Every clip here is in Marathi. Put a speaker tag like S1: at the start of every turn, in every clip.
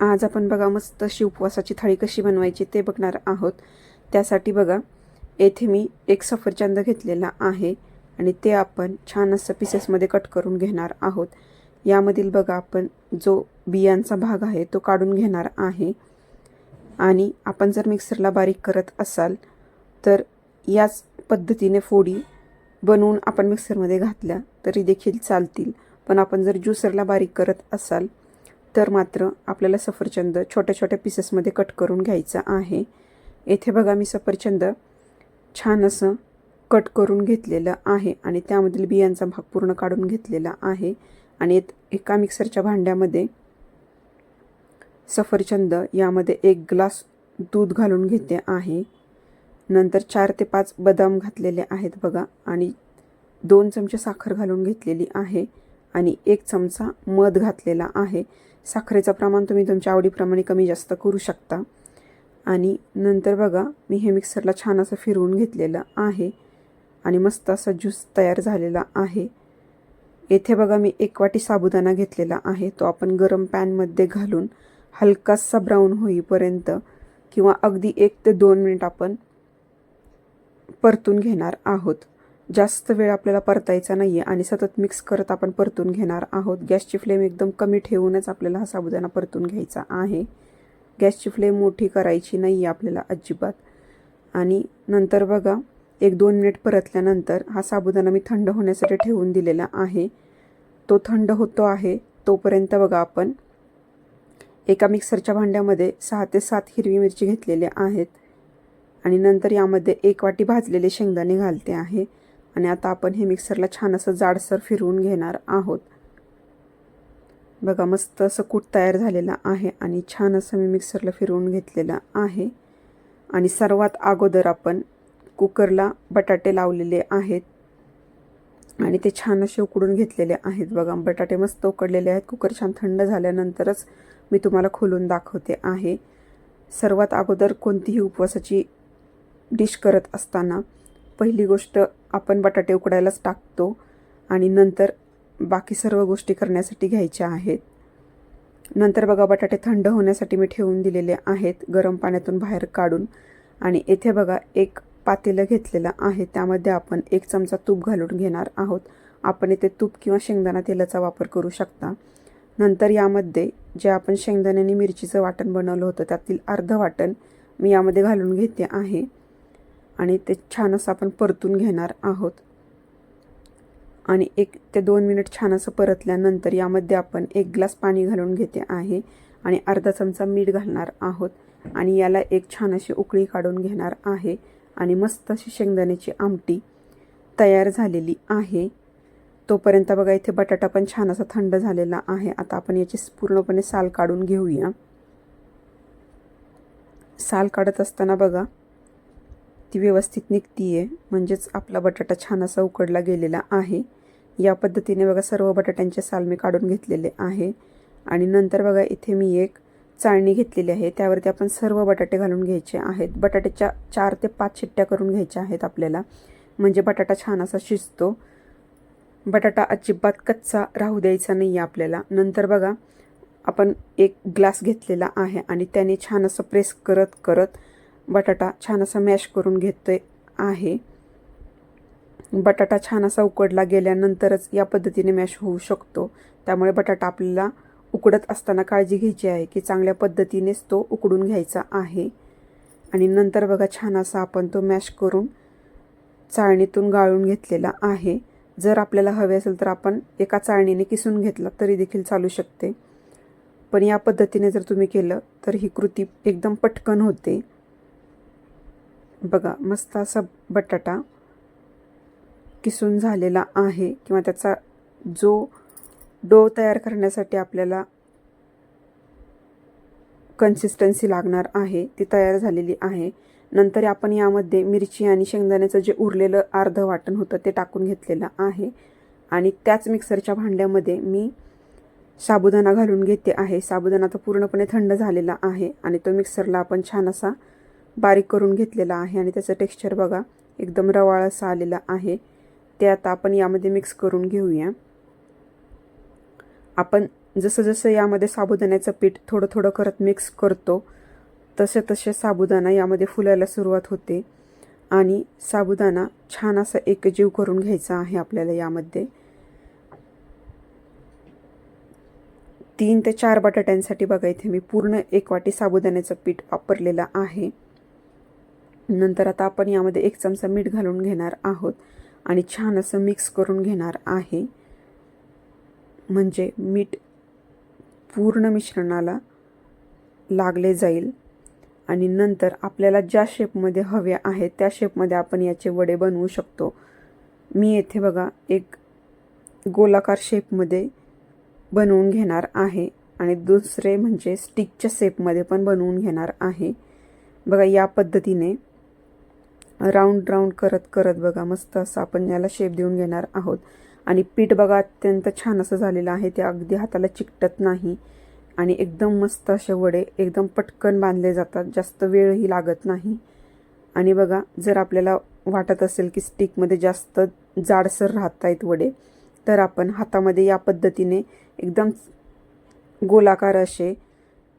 S1: आज आपण बघा मस्त अशी उपवासाची थाळी कशी बनवायची ते बघणार आहोत. त्यासाठी बघा येथे मी एक सफरचंद घेतलेला आहे आणि ते आपण छान असं पीसेसमध्ये कट करून घेणार आहोत. यामधील बघा आपण जो बियांचा भाग आहे तो काढून घेणार आहे. आणि आपण जर मिक्सरला बारीक करत असाल तर याच पद्धतीने फोडी बनवून आपण मिक्सरमध्ये घातल्या तरी देखील चालतील. पण आपण जर ज्युसरला बारीक करत असाल तर मात्र आपल्याला सफरचंद छोट्या छोट्या पीसेसमध्ये कट करून घ्यायचा आहे. येथे बघा मी सफरचंद छान असं कट करून घेतलेलं आहे आणि त्यामधील बियांचा भाग पूर्ण काढून घेतलेला आहे. आणि एका मिक्सरच्या भांड्यामध्ये सफरचंद यामध्ये एक ग्लास दूध घालून घेते आहे. नंतर चार ते पाच बदाम घातलेले आहेत बघा आणि दोन चमचे साखर घालून घेतलेली आहे. आणि एक चमचा मध घातलेला आहे. साखरेचं प्रमाण तुम्ही तुमच्या आवडीप्रमाणे कमी जास्त करू शकता. आणि नंतर बघा मी हे मिक्सरला छान असं फिरवून घेतलेलं आहे. आणि मस्त असा ज्यूस तयार झालेला आहे. येथे बघा मी एक वाटी साबुदाणा घेतलेला आहे. तो आपण गरम पॅनमध्ये घालून हलकासा ब्राऊन होईपर्यंत किंवा अगदी एक ते दोन मिनिट आपण परतून घेणार आहोत. जास्त वेळ आपल्याला परतायचा नाही आहे आणि सतत मिक्स करत आपण परतून घेणार आहोत. गॅसची फ्लेम एकदम कमी ठेवूनच आपल्याला हा साबुदाणा परतून घ्यायचा आहे. गॅसची फ्लेम मोठी करायची नाही आहे आपल्याला अजिबात. आणि नंतर बघा एक दोन मिनिट परतल्यानंतर हा साबुदाणा मी थंड होण्यासाठी ठेवून दिलेला आहे. तो थंड होतो आहे तोपर्यंत बघा आपण एका मिक्सरच्या भांड्यामध्ये सहा ते सात हिरवी मिरची घेतलेल्या आहेत. आणि नंतर यामध्ये एक वाटी भाजलेले शेंगदाणे घालते आहे. आणि आता आपण हे मिक्सरला छान असं जाडसर फिरवून घेणार आहोत. बघा मस्त असं कूट तयार झालेलं आहे आणि छान असं मी मिक्सरला फिरवून घेतलेलं आहे. आणि सर्वात अगोदर आपण कुकरला बटाटे लावलेले आहेत. आणि ते छान असे उकडून घेतलेले आहेत. बघा बटाटे मस्त उकडलेले आहेत. कुकर छान थंड झाल्यानंतरच मी तुम्हाला खोलून दाखवते आहे. सर्वात अगोदर कोणतीही उपवासाची डिश करत असताना पहिली गोष्ट आपण बटाटे उकडायलाच टाकतो आणि नंतर बाकी सर्व गोष्टी करण्यासाठी घ्यायच्या आहेत. नंतर बघा बटाटे थंड होण्यासाठी मी ठेवून दिलेले आहेत गरम पाण्यातून बाहेर काढून. आणि येथे बघा एक पातेलं घेतलेलं आहे त्यामध्ये आपण एक चमचा तूप घालून घेणार आहोत. आपण येथे तूप किंवा शेंगदाणा तेलाचा वापर करू शकता. नंतर यामध्ये जे आपण शेंगदाण्याने मिरचीचं वाटण बनवलं होतं त्यातील अर्धं वाटण मी यामध्ये घालून घेते आहे. आणि ते छान असं आपण परतून घेणार आहोत. आणि एक ते दोन मिनिट छान असं परतल्यानंतर यामध्ये आपण एक ग्लास पाणी घालून घेते आहे आणि अर्धा चमचा मीठ घालणार आहोत. आणि याला एक छान अशी उकळी काढून घेणार आहे. आणि मस्त अशी शेंगदाण्याची आमटी तयार झालेली आहे. तोपर्यंत बघा इथे बटाटा पण छान असा थंड झालेला आहे. आता आपण याची पूर्णपणे साल काढून घेऊया. साल काढत असताना बघा ती व्यवस्थित निघती आहे म्हणजेच आपला बटाटा छान असा उकडला गेलेला आहे. या पद्धतीने बघा सर्व बटाट्यांचे साल मी काढून घेतलेले आहे. आणि नंतर बघा इथे मी एक चाळणी घेतलेली आहे. त्यावरती आपण सर्व बटाटे घालून घ्यायचे आहेत. बटाट्याच्या चार ते पाच शिट्ट्या करून घ्यायच्या आहेत आपल्याला. म्हणजे बटाटा छान असा शिजतो. बटाटा अजिबात कच्चा राहू द्यायचा नाही आहे आपल्याला. नंतर बघा आपण एक ग्लास घेतलेला आहे आणि त्याने छान असं प्रेस करत करत बटाटा छान असा मॅश करून घेतो आहे. बटाटा छान असा उकडला गेल्यानंतरच या पद्धतीने मॅश होऊ शकतो. त्यामुळे बटाटा आपल्याला उकडत असताना काळजी घ्यायची आहे की चांगल्या पद्धतीनेच तो उकडून घ्यायचा आहे. आणि नंतर बघा छान असा आपण तो मॅश करून चाळणीतून गाळून घेतलेला आहे. जर आपल्याला हवे असेल तर आपण एका चाळणीने किसून घेतला तरी देखील चालू शकते. पण या पद्धतीने जर तुम्ही केलं तर ही कृती एकदम पटकन होते. बघा मस्त असा बटाटा किसून झालेला आहे किंवा त्याचा जो डो तयार करण्यासाठी आपल्याला कन्सिस्टन्सी लागणार आहे ती तयार झालेली आहे. नंतर आपण यामध्ये मिरची आणि शेंगदाण्याचं जे उरलेलं अर्ध वाटण होतं ते टाकून घेतलेलं आहे. आणि त्याच मिक्सरच्या भांड्यामध्ये मी साबुदाणा घालून घेते आहे. साबुदाणा तर पूर्णपणे थंड झालेला आहे आणि तो मिक्सरला आपण छान असा बारीक करून घेतलेला आहे आणि त्याचं टेक्स्चर बघा एकदम रवाळ असं आलेलं आहे. ते आता आपण यामध्ये मिक्स करून घेऊया. आपण जसं जसं यामध्ये साबुदाण्याचं पीठ थोडं थोडं करत मिक्स करतो तसे तसे साबुदाणा यामध्ये फुलायला सुरुवात होते. आणि साबुदाणा छान असा एकजीव करून घ्यायचा आहे आपल्याला यामध्ये. तीन ते चार बटाट्यांसाठी बघा इथे मी पूर्ण एक वाटी साबुदाण्याचं पीठ वापरलेलं आहे. नंतर आता आपण यामध्ये एक चमचा मीठ घालून घेणार आहोत आणि छान असं मिक्स करून घेणार आहे. म्हणजे मीठ पूर्ण मिश्रणाला लागले जाईल. आणि नंतर आपल्याला ज्या शेपमध्ये हवे आहेत त्या शेपमध्ये आपण याचे वडे बनवू शकतो. मी येथे बघा एक गोलाकार शेपमध्ये बनवून घेणार आहे आणि दुसरे म्हणजे स्टिकच्या शेपमध्ये पण बनवून घेणार आहे. बघा या पद्धतीने राऊंड राऊंड करत करत बघा मस्त असं आपण याला शेप देऊन घेणार आहोत. आणि पीठ बघा अत्यंत छान असं झालेलं आहे. ते अगदी हाताला चिकटत नाही. आणि एकदम मस्त असे वडे एकदम पटकन बांधले जातात. जास्त वेळही लागत नाही. आणि बघा जर आपल्याला वाटत असेल की स्टिकमध्ये जास्त जाडसर राहत आहेत वडे तर आपण हातामध्ये या पद्धतीने एकदम गोलाकार असे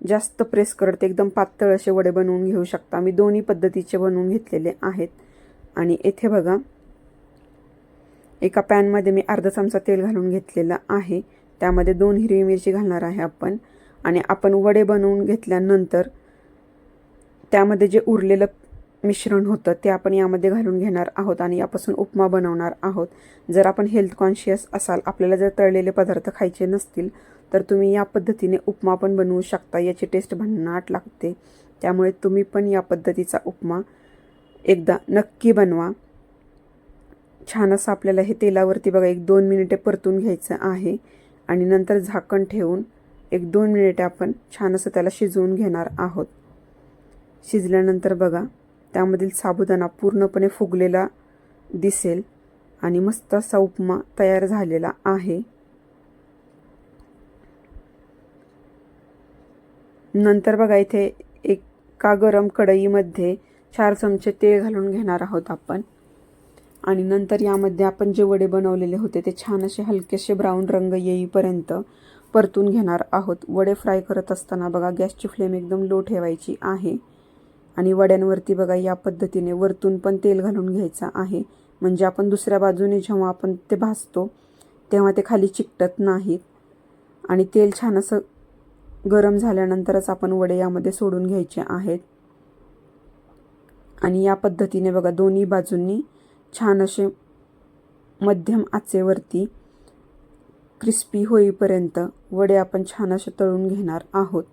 S1: जास्त प्रेस करत एकदम पातळ असे वडे बनवून घेऊ शकता. मी दोन्ही पद्धतीचे बनवून घेतलेले आहेत. आणि येथे बघा एका पॅनमध्ये मी अर्धा चमचा तेल घालून घेतलेलं आहे. त्यामध्ये दोन हिरवी मिरची घालणार आहे आपण. आणि आपण वडे बनवून घेतल्यानंतर त्यामध्ये जे उरलेलं मिश्रण होतं ते आपण यामध्ये घालून घेणार आहोत आणि यापासून उपमा बनवणार आहोत. जर आपण हेल्थ कॉन्शियस असाल आपल्याला जर तळलेले पदार्थ खायचे नसतील तर तुम्ही या पद्धतीने उपमा पण बनवू शकता. याची टेस्ट भन्नाट लागते. त्यामुळे तुम्ही पण या पद्धतीचा उपमा एकदा नक्की बनवा. छान असं आपल्याला हे तेलावरती बघा एक दोन मिनिटे परतून घ्यायचं आहे. आणि नंतर झाकण ठेवून एक दोन मिनिटे आपण छान असं त्याला शिजवून घेणार आहोत. शिजल्यानंतर बघा त्यामधील साबुदाणा पूर्णपणे फुगलेला दिसेल आणि मस्त असा उपमा तयार झालेला आहे. नंतर बघा इथे एका गरम कढईमध्ये चार चमचे तेल घालून घेणार आहोत आपण. आणि नंतर यामध्ये आपण जे वडे बनवलेले होते ते छान असे हलकेसे ब्राऊन रंग येईपर्यंत परतून घेणार आहोत. वडे फ्राय करत असताना बघा गॅसची फ्लेम एकदम लो ठेवायची आहे. आणि वड्यांवरती बघा या पद्धतीने वरतून पण तेल घालून घ्यायचं आहे. म्हणजे आपण दुसऱ्या बाजूने जेव्हा आपण ते भाजतो तेव्हा ते खाली चिकटत नाहीत. आणि तेल छान असं गरम झाल्यानंतरच आपण वडे यामध्ये सोडून घ्यायचे आहेत. आणि या पद्धतीने बघा दोन्ही बाजूंनी छान असे मध्यम आचेवरती क्रिस्पी होईपर्यंत वडे आपण छान असे तळून घेणार आहोत.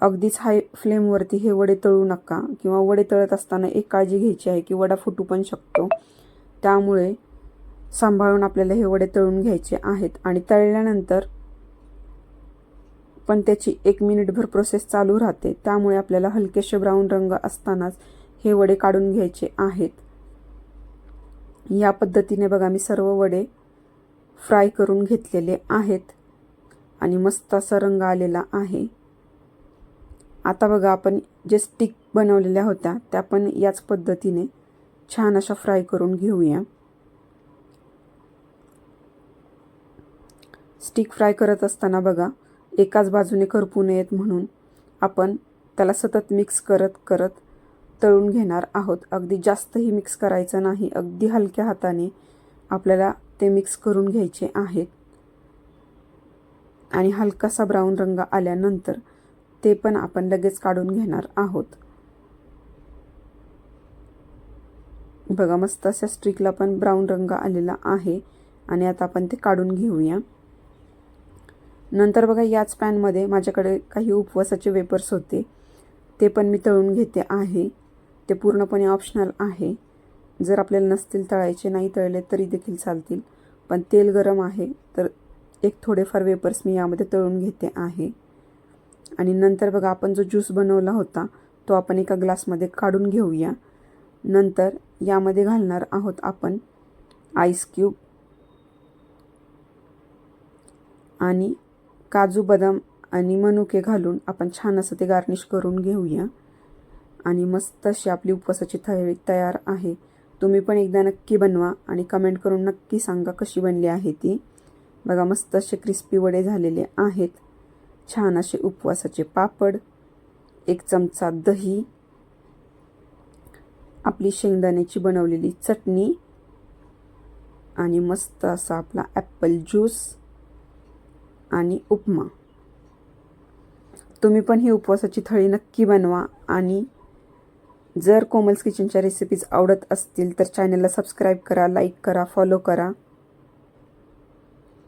S1: अगदीच हाय फ्लेमवरती हे वडे तळू नका किंवा वडे तळत असताना एक काळजी घ्यायची आहे की वडा फुटू पण शकतो. त्यामुळे सांभाळून आपल्याला हे वडे तळून घ्यायचे आहेत. आणि तळल्यानंतर पण त्याची एक मिनिटभर प्रोसेस चालू राहते. त्यामुळे आपल्याला हलकेसे ब्राऊन रंग असतानाच हे वडे काढून घ्यायचे आहेत. या पद्धतीने बघा मी सर्व वडे फ्राय करून घेतलेले आहेत. आणि मस्त असा रंग आलेला आहे. आता बघा आपण जे स्टिक बनवलेल्या होत्या त्या पण याच पद्धतीने छान अशा फ्राय करून घेऊया. स्टिक फ्राय करत असताना बघा एकाच बाजूने करपू नयेत म्हणून आपण त्याला सतत मिक्स करत करत तळून घेणार आहोत. अगदी जास्तही मिक्स करायचं नाही अगदी हलक्या हाताने आपल्याला ते मिक्स करून घ्यायचे आहेत. आणि हलकासा ब्राऊन रंग आल्यानंतर ते पण आपण लगेच काढून घेणार आहोत. बघा मस्त अशा स्ट्रिकला पण ब्राऊन रंग आलेला आहे आणि आता आपण ते काढून घेऊया. नंतर बघा याच पॅनमध्ये माझ्याकडे काही उपवासाचे वेपर्स होते. ते पण मी तळून घेते आहे. ते पूर्णपणे ऑप्शनल आहे. जर आपल्याला नसतील तळायचे नाही तळले तरी देखील चालतील. पण तेल गरम आहे तर एक थोडेफार वेपर्स मी यामध्ये तळून घेते आहे. आणि नंतर बघा आपण जो ज्यूस बनवला होता तो आपण एका ग्लासमध्ये काढून घेऊया. नंतर यामध्ये घालणार आहोत आपण आईस क्यूब आणि काजू बदाम आणि मनुके घालून आपण छान असं ते गार्निश करून घेऊया. आणि मस्त अशी आपली उपवासाची थाळी तयार आहे. तुम्ही पण एकदा नक्की बनवा आणि कमेंट करून नक्की सांगा कशी बनली आहे ती. बघा मस्त असे क्रिस्पी वडे झालेले आहेत. छान असे उपवासाचे पापड एक चमचा दही आपली शेंगदाण्याची बनवलेली चटणी आणि मस्त असा आपला ॲपल ज्यूस आणि उपमा. तुम्ही पण ही उपवासाची थळी नक्की बनवा आणि जर कोमल्स किचनच्या रेसिपीज आवडत असतील तर चॅनलला सबस्क्राईब करा लाईक करा फॉलो करा.